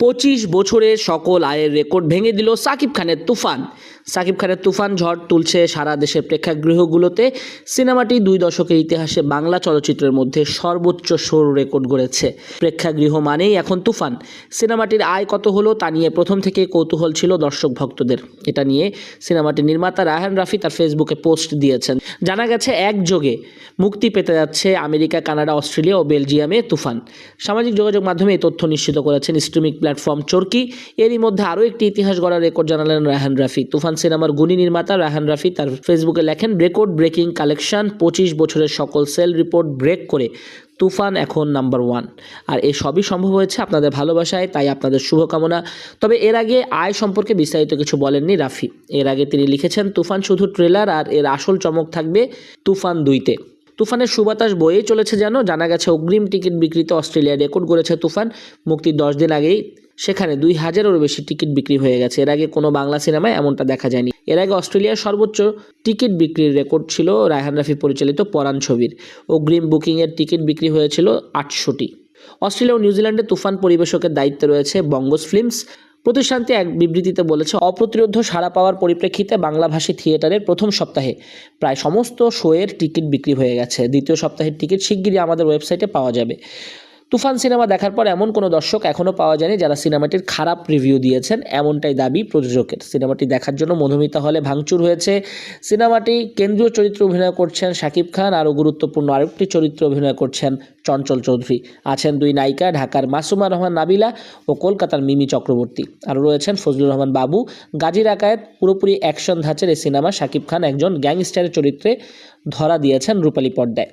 পঁচিশ বছরের সকল আয়ের রেকর্ড ভেঙে দিল সাকিব খানের তুফান। সাকিব খানের তুফান ঝড় তুলছে সারা দেশের প্রেক্ষাগৃহগুলোতে। সিনেমাটি দুই দশকের ইতিহাসে বাংলা চলচ্চিত্রের মধ্যে সর্বোচ্চ শোর রেকর্ড গড়েছে। প্রেক্ষাগৃহ মানেই এখন তুফান। সিনেমাটির আয় কত হলো তা নিয়ে প্রথম থেকে কৌতূহল ছিল দর্শক ভক্তদের। এটা নিয়ে সিনেমাটির নির্মাতা রাহান রাফি তার ফেসবুকে পোস্ট দিয়েছেন। জানা গেছে একযোগে মুক্তি পেতে যাচ্ছে আমেরিকা, কানাডা, অস্ট্রেলিয়া ও বেলজিয়ামে তুফান। সামাজিক যোগাযোগ মাধ্যমে এই তথ্য নিশ্চিত করেছেন স্ট্রিমিং প্ল্যাটফর্ম চরকি। এরই মধ্যে আরও একটি ইতিহাস গড়ার রেকর্ড জানালেন রায়হান রাফি। তুফান সিনেমার গুণী নির্মাতা রায়হান রাফি তার ফেসবুকে লেখেন, রেকর্ড ব্রেকিং কালেকশন, পঁচিশ বছরের সকল সেল রিপোর্ট ব্রেক করে তুফান এখন নাম্বার ওয়ান। আর এই সবই সম্ভব হয়েছে আপনাদের ভালোবাসায়, তাই আপনাদের শুভকামনা। তবে এর আগে আয় সম্পর্কে বিস্তারিত কিছু বলেননি রাফি। এর আগে তিনি লিখেছেন, তুফান শুধু ট্রেলার আর এর আসল চমক থাকবে তুফান দুইতে। তুফানের সুবাতাস বয়েই চলেছে যেন, জানা গেছে অগ্রিম টিকিট বিক্রিতে অস্ট্রেলিয়া রেকর্ড করেছে তুফান। মুক্তির দশ দিন আগেই সেখানে দুই হাজারেরও বেশি টিকিট বিক্রি হয়ে গেছে। এর আগে কোনো বাংলা সিনেমায় এমনটা দেখা যায়নি। এর আগে অস্ট্রেলিয়ার সর্বোচ্চ টিকিট বিক্রির রেকর্ড ছিল রায়হান রাফি পরিচালিত পরাণ ছবির। অগ্রিম বুকিংয়ের টিকিট বিক্রি হয়েছিল আটশোটি। অস্ট্রেলিয়া ও নিউজিল্যান্ডে তুফান পরিবেশকের দায়িত্বে রয়েছে বঙ্গস ফিল্মস। প্রতিষ্ঠানটি এক বিবৃতিতে বলেছে, অপ্রতিরোধ সাড়া পাওয়ার পরিপ্রেক্ষিতে বাংলাভাষী থিয়েটারের প্রথম সপ্তাহে প্রায় সমস্ত শোয়ের টিকিট বিক্রি হয়ে গেছে। দ্বিতীয় সপ্তাহের টিকিট শিগগিরই আমাদের ওয়েবসাইটে পাওয়া যাবে। তুফান সিনেমা দেখার পর এমন কোনো দর্শক এখনও পাওয়া যায়নি যারা সিনেমাটির খারাপ রিভিউ দিয়েছেন, এমনটাই দাবি প্রযোজকের। সিনেমাটি দেখার জন্য মধুমিতা হলে ভাঙচুর হয়েছে। সিনেমাটি কেন্দ্রীয় চরিত্রে অভিনয় করছেন শাকিব খান, আরও গুরুত্বপূর্ণ আরেকটি চরিত্রে অভিনয় করছেন চঞ্চল চৌধুরী। আছেন দুই নায়িকা, ঢাকার মাসুমা রহমান নাবিলা ও কলকাতার মিমি চক্রবর্তী। আরও রয়েছেন ফজলুর রহমান বাবু। গাজীর রাকায়েত পুরোপুরি অ্যাকশন ধাঁচের এই সিনেমা শাকিব খান একজন গ্যাংস্টারের চরিত্রে ধরা দিয়েছেন রূপালী পর্দায়।